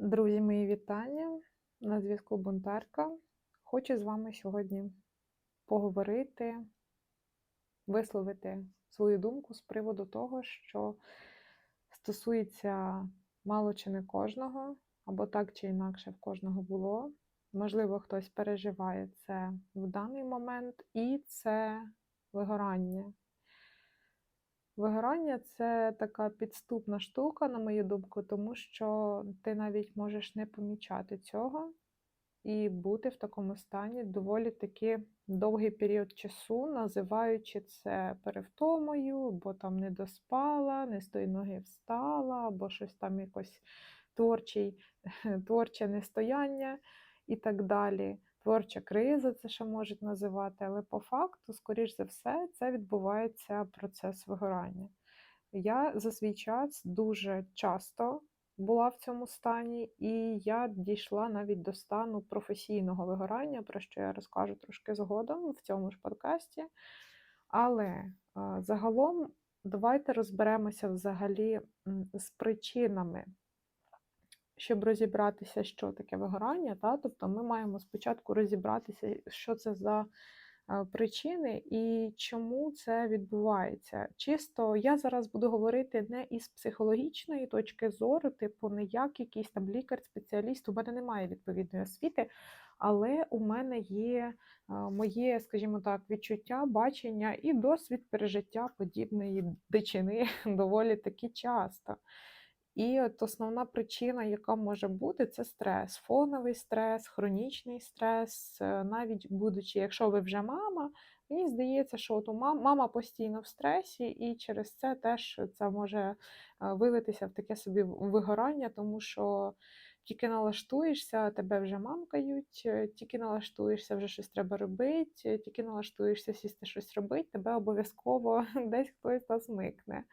Друзі, мої вітання. На зв'язку Бунтарка. Хочу з вами сьогодні поговорити, висловити свою думку з приводу того, що стосується мало чи не кожного, або так чи інакше в кожного було. Можливо, хтось переживає це в даний момент, і це вигорання. Вигорання це така підступна штука, на мою думку, тому що ти навіть можеш не помічати цього і бути в такому стані доволі таки довгий період часу, називаючи це перевтомою, або там не доспала, не з тої ноги встала, або щось там якось творчий, творче нестояння і так далі. Творча криза, це ще можуть називати, але по факту, скоріш за все, це відбувається процес вигорання. Я за свій час дуже часто була в цьому стані, і я дійшла навіть до стану професійного вигорання, про що я розкажу трошки згодом в цьому ж подкасті. Але загалом давайте розберемося взагалі з причинами щоб розібратися, що таке вигорання, та, тобто ми маємо спочатку розібратися, що це за причини і чому це відбувається. Чисто я зараз буду говорити не із психологічної точки зору, типу, не як якийсь там лікар-спеціаліст, у мене немає відповідної освіти. Але у мене є моє, скажімо так, відчуття, бачення і досвід пережиття подібної дичини доволі таки часто. І от основна причина, яка може бути, це стрес, фоновий стрес, хронічний стрес, е, навіть будучи, якщо ви вже мама, мені здається, що от у мам, мама постійно в стресі, і через це теж це може е, вилитися в таке собі вигорання, тому що тільки налаштуєшся, тебе вже мамкають, е, тільки налаштуєшся, вже щось треба робити, тільки налаштуєшся сісти щось робити, тебе обов'язково десь хтось засмикне.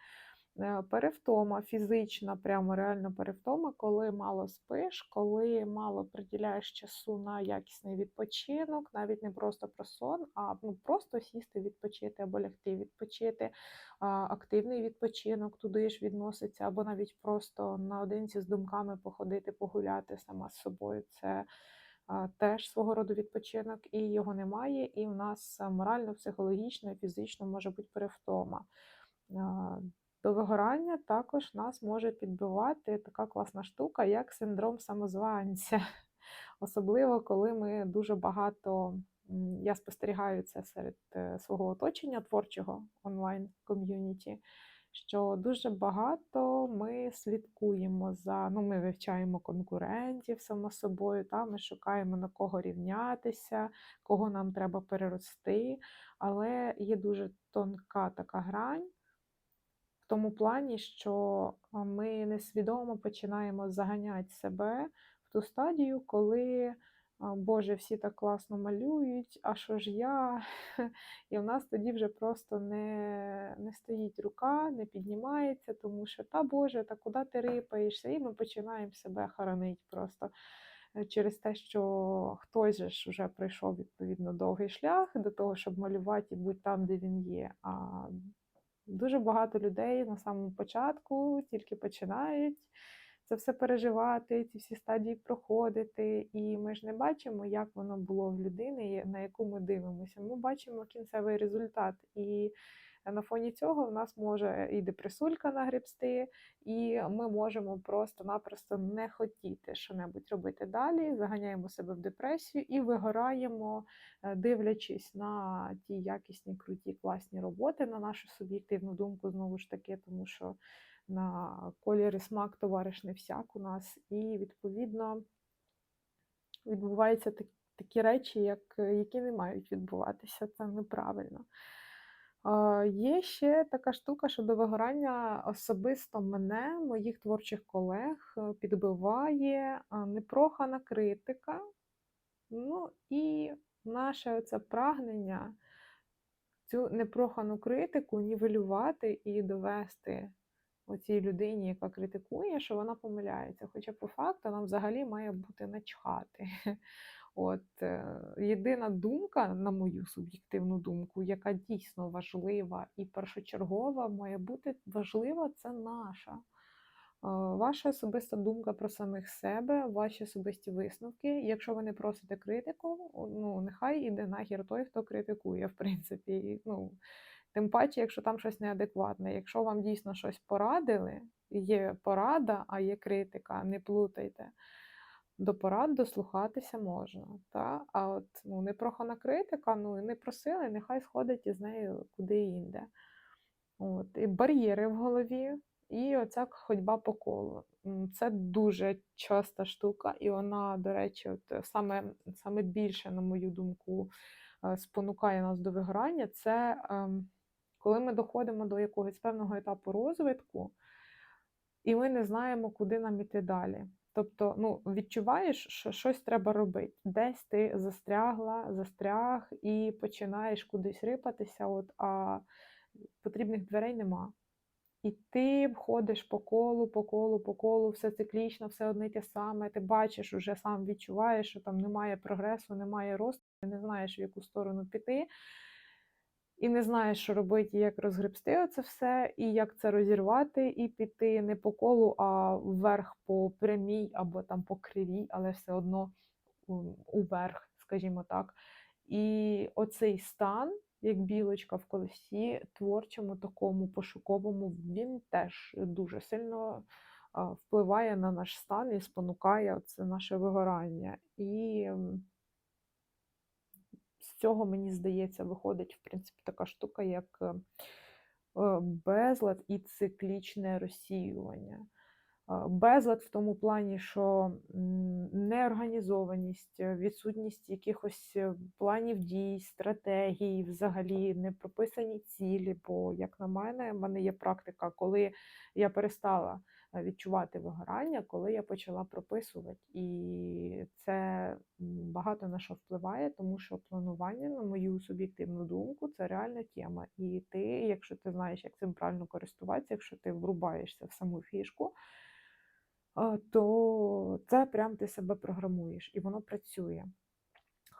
Е, перевтома фізична, прямо реально перевтома, коли мало спиш, коли мало приділяєш часу на якісний відпочинок, навіть не просто про сон, а ну, просто сісти відпочити або лягти відпочити, активний відпочинок туди ж відноситься, або навіть просто наодинці з думками походити, погуляти сама з собою. Це Теж свого роду відпочинок, і його немає, і в нас морально, психологічно фізично може бути перевтома. До вигорання також нас може підбивати така класна штука, як синдром самозванця. Особливо, коли ми дуже багато, я спостерігаю це серед е, свого оточення творчого онлайн-ком'юніті, що дуже багато ми слідкуємо за, ну, ми вивчаємо конкурентів, само собою, та, ми шукаємо на кого рівнятися, кого нам треба перерости. Але є дуже тонка така грань. В тому плані, що ми несвідомо починаємо заганяти себе в ту стадію, коли, Боже, всі так класно малюють, а що ж я? І в нас тоді вже просто не не стоїть рука, не піднімається, тому що, та Боже, та куди ти рипаєшся? І ми починаємо себе хоронити просто. Е, через те, що хтось же ж вже пройшов відповідно довгий шлях до того, щоб малювати і бути там, де він є. А Дуже багато людей на самому початку тільки починають це все переживати, ці всі стадії проходити. І ми ж не бачимо, як воно було в людини, на яку ми дивимося. Ми бачимо кінцевий результат. І на фоні цього в нас може і депресулька нагребсти, і ми можемо просто-напросто не хотіти що-небудь робити далі, заганяємо себе в депресію і вигораємо, е, дивлячись на ті якісні, круті, класні роботи, на нашу суб'єктивну думку, знову ж таки, тому що на колір смак товариш не всяк у нас, і відповідно відбуваються такі речі, як, які не мають відбуватися. Це неправильно. Є ще така штука, що до вигорання особисто мене, моїх творчих колег, е, підбиває непрохана критика. Ну і наше це прагнення цю непрохану критику нівелювати і довести оцій людині, яка критикує, що вона помиляється. Хоча по факту нам взагалі має бути начхати. От е, єдина думка, на мою суб'єктивну думку, яка дійсно важлива і першочергова, має бути важлива, це наша. Ваша особиста думка про самих себе, ваші особисті висновки. Якщо ви не просите критику, ну нехай іде нахер той, хто критикує, в принципі. Ну, Тим паче, якщо там щось неадекватне. Якщо вам дійсно щось порадили, є порада, а є критика, не плутайте. До порад дослухатися можна. Та? А от ну, непрохана критика, ну не просили, нехай сходить із нею куди інде. От. І бар'єри в голові, і оця ходьба по колу. Це дуже часта штука, і вона, до речі, от саме, саме більше, на мою думку, е, спонукає нас до вигорання. Це ем, коли ми доходимо до якогось певного етапу розвитку, і ми не знаємо, куди нам іти далі. Тобто, ну, відчуваєш, що щось треба робити. Десь ти застрягла, застряг і починаєш кудись рипатися, от, а потрібних дверей нема. І ти ходиш по колу, по колу, по колу, все циклічно, все одне те саме. Ти бачиш, уже сам відчуваєш, що там немає прогресу, немає росту, не знаєш, в яку сторону піти і не знаєш, що робити, як розгребсти оце все, і як це розірвати, і піти не по колу, а вверх по прямій або там по кривій, але все одно уверх, скажімо так. І оцей стан, як білочка в колесі, творчому, такому пошуковому, він теж дуже сильно впливає на наш стан і спонукає це наше вигорання. І цього, мені здається, виходить, в принципі, така штука, як е, е, безлад і циклічне розсіювання. Е, безлад в тому плані, що неорганізованість, відсутність якихось планів дій, стратегій, взагалі не прописані цілі. Бо, як на мене, в мене є практика, коли я перестала відчувати вигорання, коли я почала прописувати. І це багато на що впливає, тому що планування, на мою суб'єктивну думку, це реальна тема. І ти, якщо ти знаєш, як цим правильно користуватися, якщо ти врубаєшся в саму фішку, то це прям ти себе програмуєш і воно працює.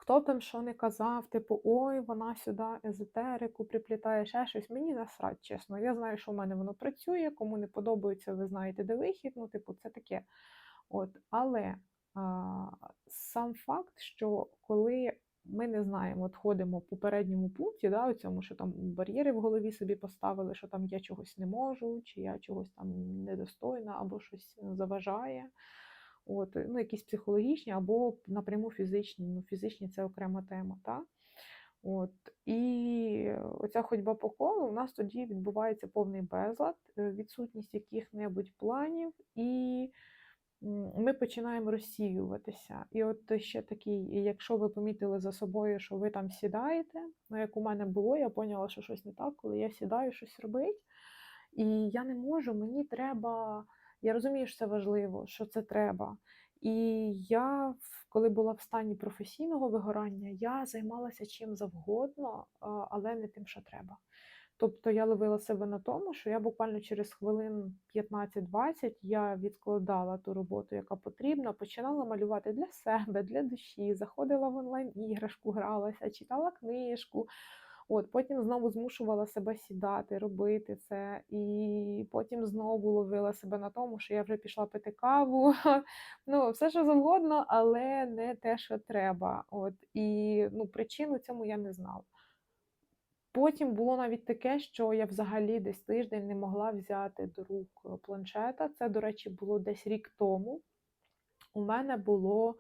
Хто там що не казав, типу, ой, вона сюди езотерику приплітає, ще щось. Мені насрать, чесно. Я знаю, що в мене воно працює, кому не подобається, ви знаєте, де вихід. Ну, типу, це таке. От, Але а, сам факт, що коли ми не знаємо, от ходимо в попередньому пункті, да, у цьому, що там бар'єри в голові собі поставили, що там я чогось не можу, чи я чогось там недостойна, або щось заважає. От, ну, Якісь психологічні або напряму фізичні. Ну, Фізичні це окрема тема. Так? От, І оця ходьба по колу у нас тоді відбувається повний безлад, е, відсутність яких-небудь планів, і ми починаємо розсіюватися. І от ще такий, якщо ви помітили за собою, що ви там сідаєте, ну як у мене було, я поняла, що щось не так, коли я сідаю щось робити, і я не можу, мені треба. Я розумію, що це важливо, що це треба. І я, коли була в стані професійного вигорання, я займалася чим завгодно, але не тим, що треба. Тобто я ловила себе на тому, що я буквально через хвилин 15-20 я відкладала ту роботу, яка потрібна, починала малювати для себе, для душі, заходила в онлайн-іграшку, гралася, читала книжку. От, Потім знову змушувала себе сідати, робити це, і потім знову ловила себе на тому, що я вже пішла пити каву. Ну, все що завгодно, але не те, що треба. От, І ну, причину цьому я не знала. Потім було навіть таке, що я взагалі десь тиждень не могла взяти до рук планшета. Це, до речі, було десь рік тому. У мене було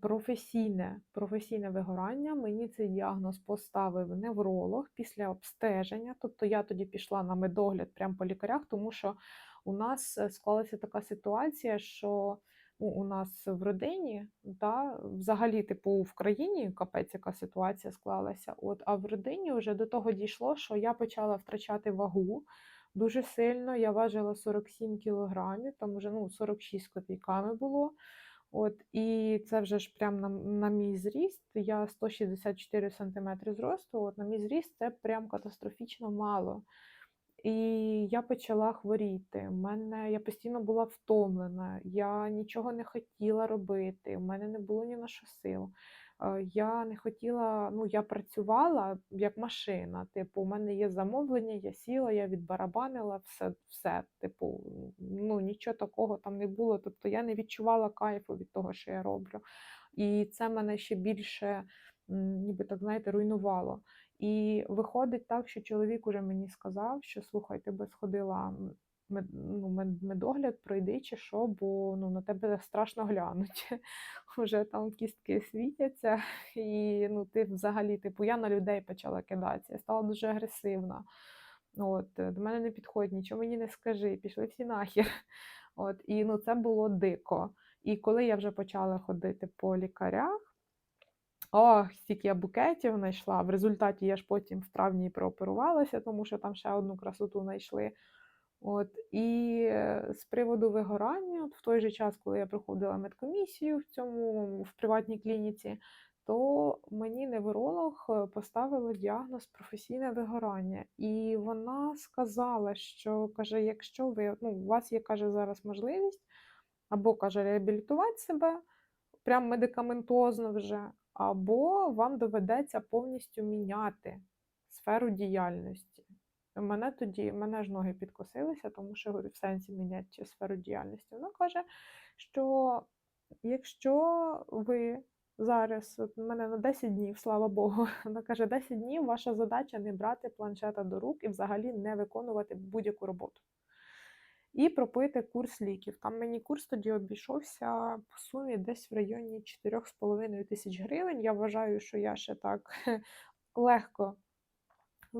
професійне професійне вигорання. Мені цей діагноз поставив невролог після обстеження. Тобто я тоді пішла на медогляд прямо по лікарях, тому що у нас е, склалася така ситуація, що ну, у нас в родині, да, взагалі, типу, в країні капець, яка ситуація склалася. От, А в родині вже до того дійшло, що я почала втрачати вагу. Дуже сильно я важила 47 кілограмів, там вже ну, 46 копійками було. От, І це вже ж прям на на мій зріст. Я 164 см зросту. От на мій зріст це прям катастрофічно мало. І я почала хворіти. Мене я постійно була втомлена, я нічого не хотіла робити, у мене не було ні на що сил. Е, Я не хотіла, ну я працювала як машина. Типу, у мене є замовлення, я сіла, я відбарабанила все, все. Типу, ну нічого такого там не було. Тобто я не відчувала кайфу від того, що я роблю. І це мене ще більше, ніби так знаєте, руйнувало. І виходить так, що чоловік уже мені сказав, що слухай, ти би сходила ну, мед- медогляд, пройди чи що, бо ну, на тебе страшно глянуть. Уже там кістки світяться, і ну, ти взагалі, типу, я на людей почала кидатися, я стала дуже агресивна. От, е, до мене не підходь, нічого мені не скажи, пішли всі нахер. От, і ну, це було дико. І коли я вже почала ходити по лікарях, Ох, стільки я букетів знайшла. В результаті я ж потім в травні прооперувалася, тому що там ще одну красоту знайшли. От, і е, з приводу вигорання, от в той же час, коли я проходила медкомісію в цьому в приватній клініці, то мені невролог е, поставила діагноз професійне вигорання. І вона сказала, що каже, якщо ви ну, у вас є каже зараз можливість або каже реабілітувати себе прям медикаментозно вже, або вам доведеться повністю міняти сферу діяльності. Мене тоді, мене ж ноги підкосилися, тому що говорю, в сенсі міняти сферу діяльності. Вона каже, що якщо ви зараз, от мене на 10 днів, слава Богу, вона каже, 10 днів ваша задача не брати планшета до рук і взагалі не виконувати будь-яку роботу. І пропити курс ліків. Там мені курс тоді обійшовся по сумі десь в районі 4,5 тисяч гривень. Я вважаю, що я ще так легко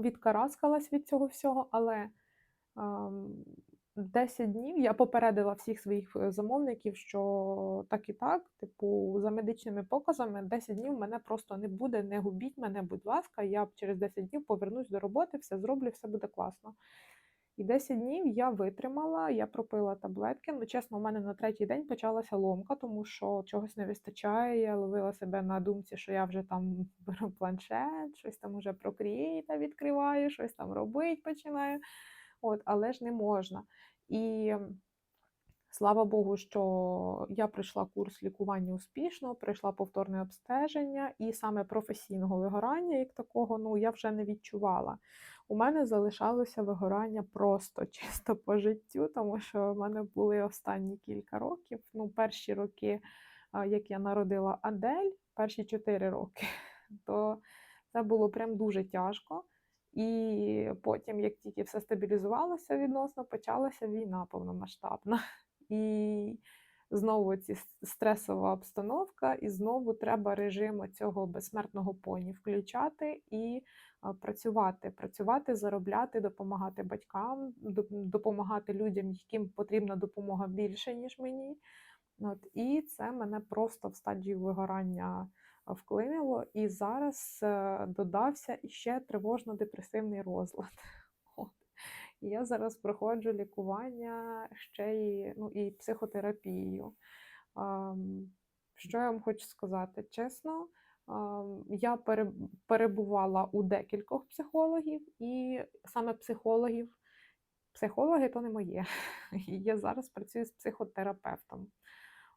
відкараскалась від цього всього, але ам, 10 днів я попередила всіх своїх е, замовників, що так і так, типу, за медичними показами 10 днів мене просто не буде, не губіть мене, будь ласка, я через 10 днів повернусь до роботи, все зроблю, все буде класно. І 10 днів я витримала, я пропила таблетки. Ну, чесно, у мене на третій день почалася ломка, тому що чогось не вистачає. Я ловила себе на думці, що я вже там беру планшет, щось там уже Procreate відкриваю, щось там робити починаю. От, але ж не можна. І слава Богу, що я пройшла курс лікування успішно, пройшла повторне обстеження, і саме професійного вигорання, як такого, ну я вже не відчувала. У мене залишалося вигорання просто чисто по життю, тому що в мене були останні кілька років. Ну, перші роки, як я народила Адель, перші 4 роки, то це було прям дуже тяжко. І потім, як тільки все стабілізувалося відносно, почалася війна повномасштабна. І знову ці стресова обстановка, і знову треба режим цього безсмертного поні включати і працювати, працювати, заробляти, допомагати батькам, допомагати людям, яким потрібна допомога більше, ніж мені. От, і це мене просто в стадію вигорання вклинило. І зараз е, додався іще тривожно-депресивний розлад. І я зараз проходжу лікування ще й, ну, і психотерапію. Що я вам хочу сказати? Чесно, я перебувала у декількох психологів, і саме психологів. Психологи то не моє. Я зараз працюю з психотерапевтом.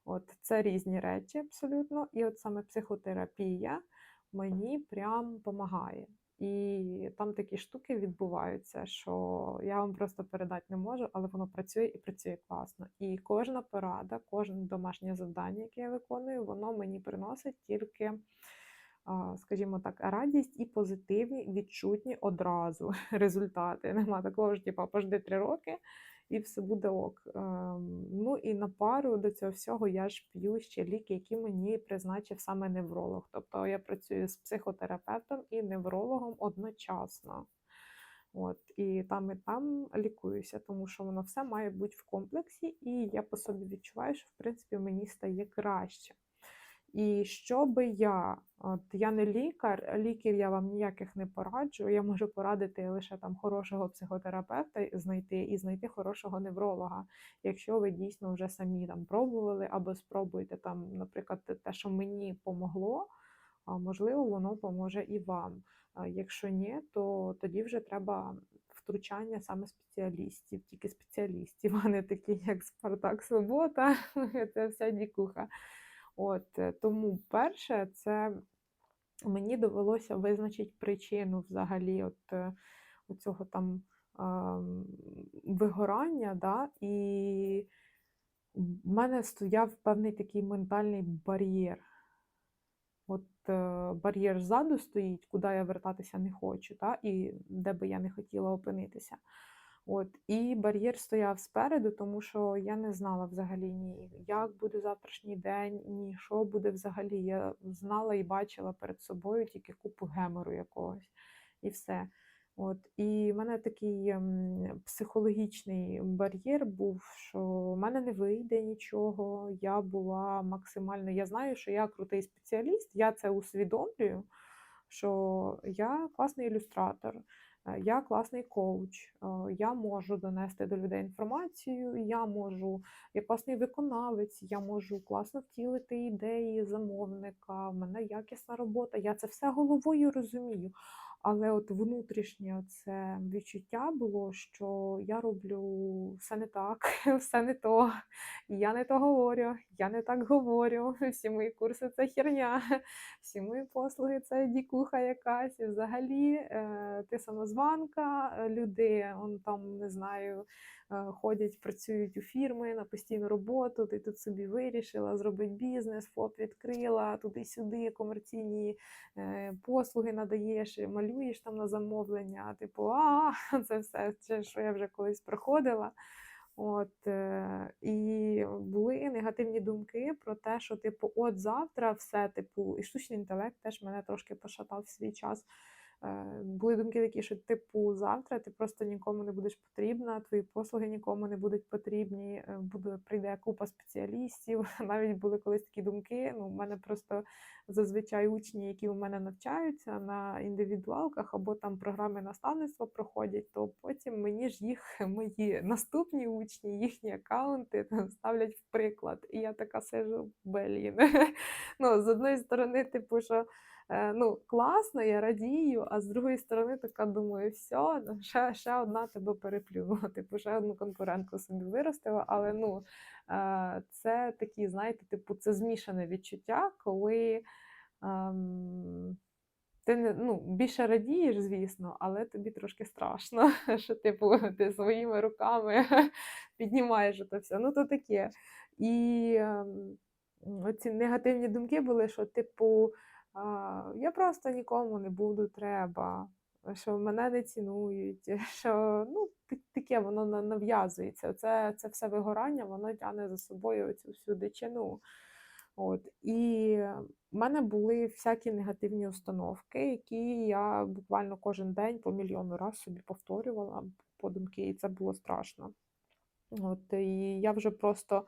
От це різні речі абсолютно. І от саме психотерапія мені прям допомагає. І там такі штуки відбуваються, що я вам просто передати не можу, але воно працює і працює класно. І кожна порада, кожне домашнє завдання, яке я виконую, воно мені приносить тільки, скажімо так, радість і позитивні, відчутні одразу результати. Нема такого ж, типу, пожди три роки і все буде ок. Ем, Ну і на пару до цього всього я ж п'ю ще ліки, які мені призначив саме невролог. Тобто я працюю з психотерапевтом і неврологом одночасно. От, і там, і там лікуюся, тому що воно все має бути в комплексі, і я по собі відчуваю, що в принципі мені стає краще. І що би я, от я не лікар, ліків я вам ніяких не пораджу. Я можу порадити лише там хорошого психотерапевта знайти і знайти хорошого невролога, якщо ви дійсно вже самі там пробували, або спробуєте там, наприклад, те, що мені помогло, можливо, воно поможе і вам. Якщо ні, то тоді вже треба втручання саме спеціалістів, тільки спеціалістів, а не такі, як Спартак Свобода, це вся дікуха. От, е, тому перше, це мені довелося визначити причину взагалі от, е, оцього там ам, вигорання, да, і в мене стояв певний такий ментальний бар'єр. От е, бар'єр ззаду стоїть, куди я вертатися не хочу, та, і де би я не хотіла опинитися. От, і бар'єр стояв спереду, тому що я не знала взагалі ні, як буде завтрашній день, ні що буде взагалі. Я знала і бачила перед собою тільки купу гемору якогось, і все. От, і в мене такий ем, психологічний бар'єр був, що в мене не вийде нічого. Я була максимально. Я знаю, що я крутий спеціаліст, я це усвідомлюю, що я класний ілюстратор, я класний коуч, е, я можу донести до людей інформацію, я можу, я класний виконавець, я можу класно втілити ідеї замовника, в мене якісна робота. Я це все головою розумію. Але от внутрішнє це відчуття було, що я роблю все не так, все не то, я не то говорю, я не так говорю, всі мої курси це херня, всі мої послуги це дікуха якась. І взагалі е, ти самозванка, е, люди он там не знаю, е, ходять, працюють у фірми на постійну роботу, ти тут собі вирішила зробити бізнес, ФОП відкрила, туди-сюди комерційні послуги надаєш, і малюєш там на замовлення, типу, а це все, це що я вже колись проходила. От, е, і були негативні думки про те, що, типу, от завтра все, типу, і штучний інтелект теж мене трошки пошатав в свій час. Е, Були думки такі, що, типу, завтра ти просто нікому не будеш потрібна, твої послуги нікому не будуть потрібні, е, буде, прийде купа спеціалістів. Навіть були колись такі думки. Ну, в мене просто зазвичай учні, які у мене навчаються на індивідуалках або там програми наставництва проходять, то потім мені ж їх мої наступні учні, їхні аккаунти ставлять в приклад. І я така сижу, блін. Ну, з одної сторони, типу, що ну, класно, я радію, а з другої сторони, така думаю, все, ну, ще, ще одна тебе переплюнула, типу, ще одну конкурентку собі виростила, але ну, е, це такі, знаєте, типу, це змішане відчуття, коли. ем, ти ну, більше радієш, звісно, але тобі трошки страшно, що типу, ти своїми руками піднімаєш це все. Ну, то таке. І ем, оці негативні думки були, що, типу, я просто нікому не буду треба, що мене не цінують, що ну, таке воно нав'язується. Це, це все вигорання, воно тягне за собою цю всю дичину. От. І в мене були всякі негативні установки, які я буквально кожен день по мільйону раз собі повторювала по думки, і це було страшно. От, і я вже просто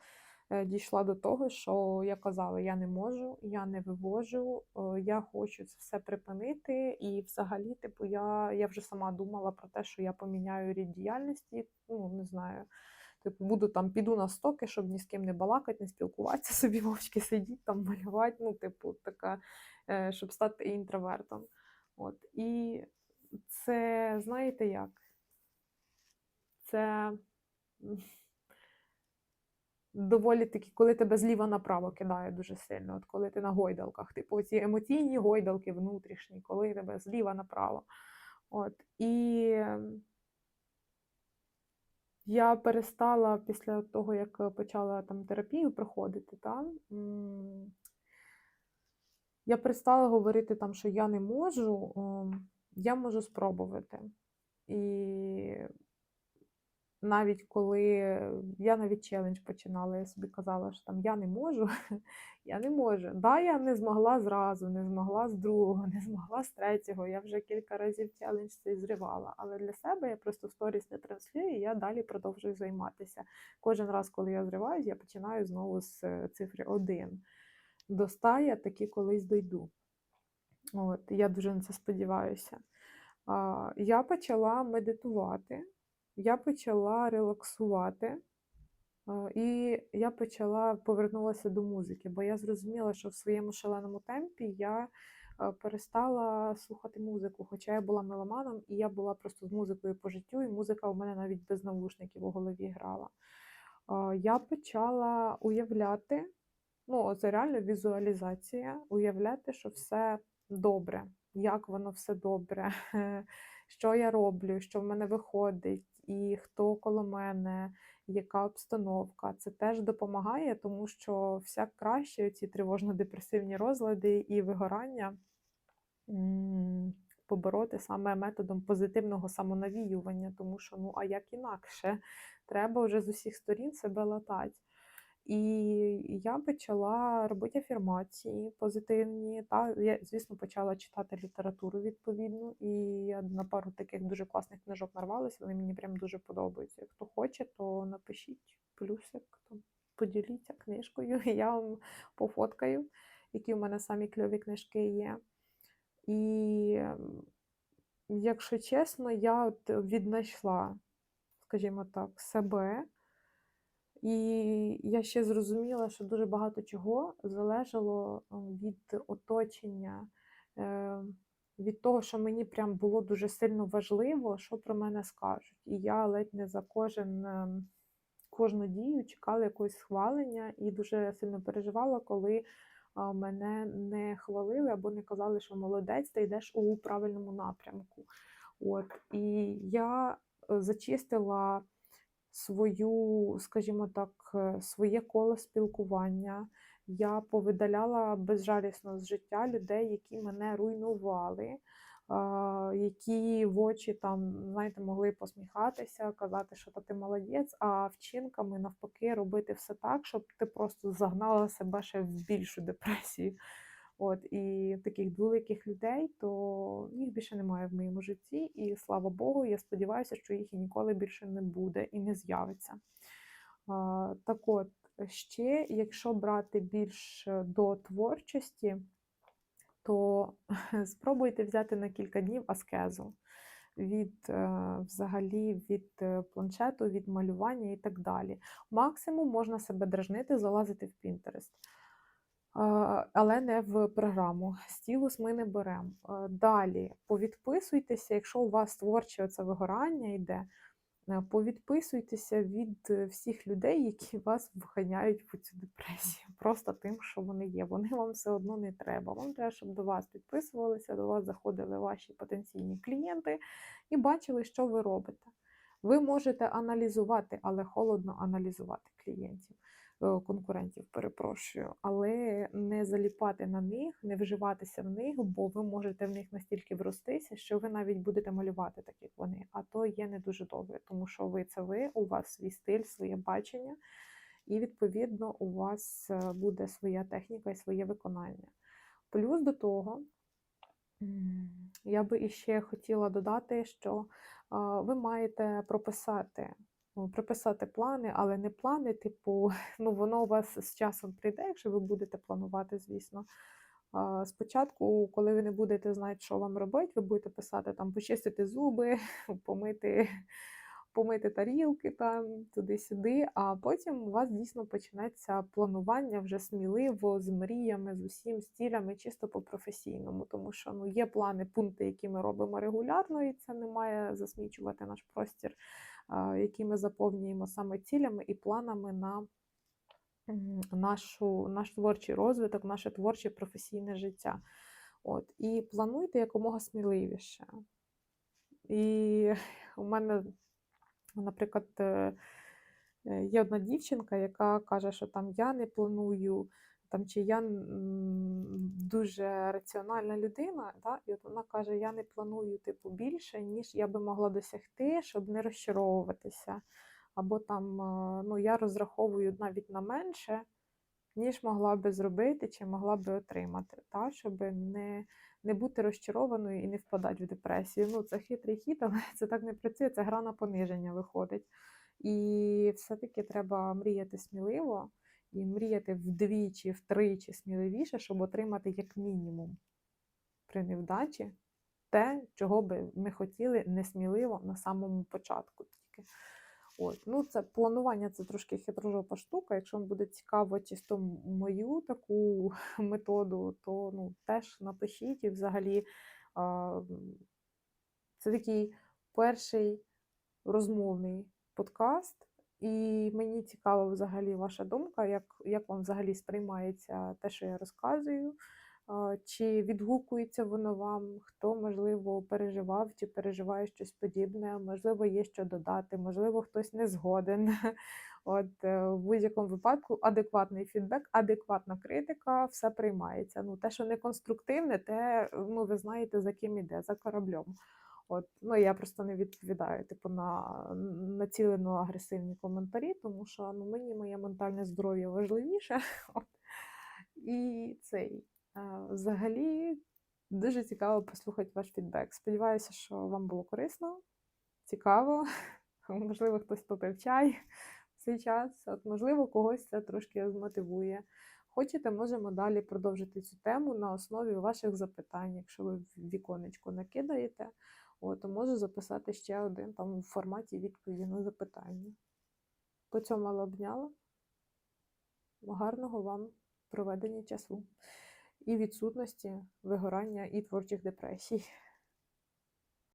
дійшла до того, що я казала, я не можу, я не вивожу, е, я хочу це все припинити. І взагалі, типу, я, я вже сама думала про те, що я поміняю рід діяльності, ну, не знаю. Типу, буду там, піду на стоки, щоб ні з ким не балакати, не спілкуватися, собі мовчки сидіти, там малювати, ну, типу, така, е, щоб стати інтровертом. От. І це, знаєте як? Це доволі таки, коли тебе зліва направо кидає дуже сильно, от коли ти на гойдалках, типу ці емоційні гойдалки внутрішні, коли тебе зліва направо. От. І я перестала після того, як почала там терапію проходити, та, я перестала говорити там, що я не можу, ем, я можу спробувати. І навіть коли я навіть челендж починала, я собі казала, що там я не можу, я не можу. Да, я не змогла зразу, не змогла з другого, не змогла з третього. Я вже кілька разів челендж цей зривала. Але для себе я просто сторіс не транслюю, і я далі продовжую займатися. Кожен раз, коли я зриваюсь, я починаю знову з е, цифри 1. До 100 я таки колись дойду. От, я дуже на це сподіваюся. Я почала медитувати, я почала релаксувати, і я почала повернулася до музики, бо я зрозуміла, що в своєму шаленому темпі я перестала слухати музику. Хоча я була меломаном, і я була просто з музикою по життю, і музика у мене навіть без навушників у голові грала. Я почала уявляти, ну, це реально візуалізація, уявляти, що все добре, як воно все добре, що я роблю, що в мене виходить, і хто коло мене, яка обстановка. Це теж допомагає, тому що всяк краще ці тривожно-депресивні розлади і вигорання побороти саме методом позитивного самонавіювання, тому що ну а як інакше, треба вже з усіх сторін себе латати. І я почала робити афірмації позитивні. Та я, звісно, почала читати літературу відповідну, і я на пару таких дуже класних книжок нарвалася. Вони мені прям дуже подобаються. Хто хоче, то напишіть плюсик, там, поділіться книжкою, я вам пофоткаю, які в мене самі кльові книжки є. І, ем, якщо чесно, я от віднайшла, скажімо так, себе. І я ще зрозуміла, що дуже багато чого залежало е, від оточення, е, від того, що мені прям було дуже сильно важливо, що про мене скажуть. І я ледь не за кожен, ем, кожну дію чекала якогось схвалення і дуже сильно переживала, коли мене не хвалили або не казали, що молодець, ти йдеш у правильному напрямку. От. І я е, зачистила свою, скажімо так, е, своє коло спілкування. Я повидаляла безжалісно з життя людей, які мене руйнували, які в очі там, знаєте, могли посміхатися, казати, що та ти молодець, а вчинками навпаки робити все так, щоб ти просто загнала себе ще в більшу депресію. От, і таких великих людей, то їх більше немає в моєму житті, і слава Богу, я сподіваюся, що їх і ніколи більше не буде і не з'явиться. Так от, ще, якщо брати більш е, до творчості, то спробуйте взяти на кілька днів аскезу від е, взагалі від е, планшету, від малювання і так далі. Максимум можна себе дражнити, залазити в Pinterest. Але не в програму. Стілус ми не беремо. Далі повідписуйтеся, якщо у вас творче оце вигорання йде, е, повідписуйтеся від е, всіх людей, які вас вганяють в цю депресію. Просто тим, що вони є. Вони вам все одно не треба. Вам треба, щоб до вас підписувалися, до вас заходили ваші потенційні клієнти і бачили, що ви робите. Ви можете аналізувати, але холодно аналізувати клієнтів. Е, конкурентів, перепрошую, але не заліпати на них, не вживатися в них, бо ви можете в них настільки вростися, що ви навіть будете малювати так, як вони. А то є не дуже добре, тому що ви це ви, у вас свій стиль, своє бачення, і, відповідно, у вас е, буде своя техніка і своє виконання. Плюс до того, я би іще хотіла додати, що ви маєте прописати Приписати плани, але не плани, типу, ну воно у вас з часом прийде, якщо ви будете планувати, звісно. Спочатку, коли ви не будете знати, що вам робити, ви будете писати там почистити зуби, помити помити тарілки там туди-сюди, а потім у вас дійсно почнеться планування вже сміливо, з мріями, з усім стілями, чисто по-професійному. Тому що ну, є плани, пункти, які ми робимо регулярно, і це не має засмічувати наш простір які ми заповнюємо саме цілями і планами на нашу, наш творчий розвиток, наше творче професійне життя. От, І плануйте якомога сміливіше. І у мене, наприклад, е, е, є одна дівчинка, яка каже, що там я не планую там чи я дуже раціональна людина, да? і от вона каже: я не планую типу більше, ніж я би могла досягти, щоб не розчаровуватися. Або там ну, я розраховую навіть на менше, ніж могла би зробити чи могла би отримати, та? щоб не не бути розчарованою і не впадати в депресію. Ну, Це хитрий хід, але це так не працює, це гра на пониження виходить. І все-таки треба мріяти сміливо і мріяти вдвічі, втричі сміливіше, щоб отримати як мінімум при невдачі те, чого би ми хотіли несміливо на самому початку. тільки. От. Ну, це планування це трошки хитрожопа штука. Якщо вам буде цікаво чисто мою таку методу, то ну, теж напишіть і взагалі а, це такий перший розмовний подкаст. І мені цікава взагалі ваша думка, як, як вам взагалі сприймається те, що я розказую. Чи відгукується воно вам, хто, можливо, переживав чи переживає щось подібне, можливо, є що додати, можливо, хтось не згоден. От е, в будь-якому випадку адекватний фідбек, адекватна критика, все приймається. Ну, те, що не конструктивне, те, ну, ви знаєте, за ким іде, за кораблем. От, ну я просто не відповідаю, типу, на націлено агресивні коментарі, тому що ну, мені моє ментальне здоров'я важливіше. І цей е, взагалі дуже цікаво послухати ваш фідбек. Сподіваюся, що вам було корисно, цікаво. Можливо, хтось попив чай в цей час. От, можливо, когось це трошки змотивує. Хочете, можемо далі продовжити цю тему на основі ваших запитань. Якщо ви віконечко накидаєте, от, можу записати ще один там в форматі відповіді на запитання. По цьому обняла. Гарного вам проведення часу і відсутності вигорання і творчих депресій.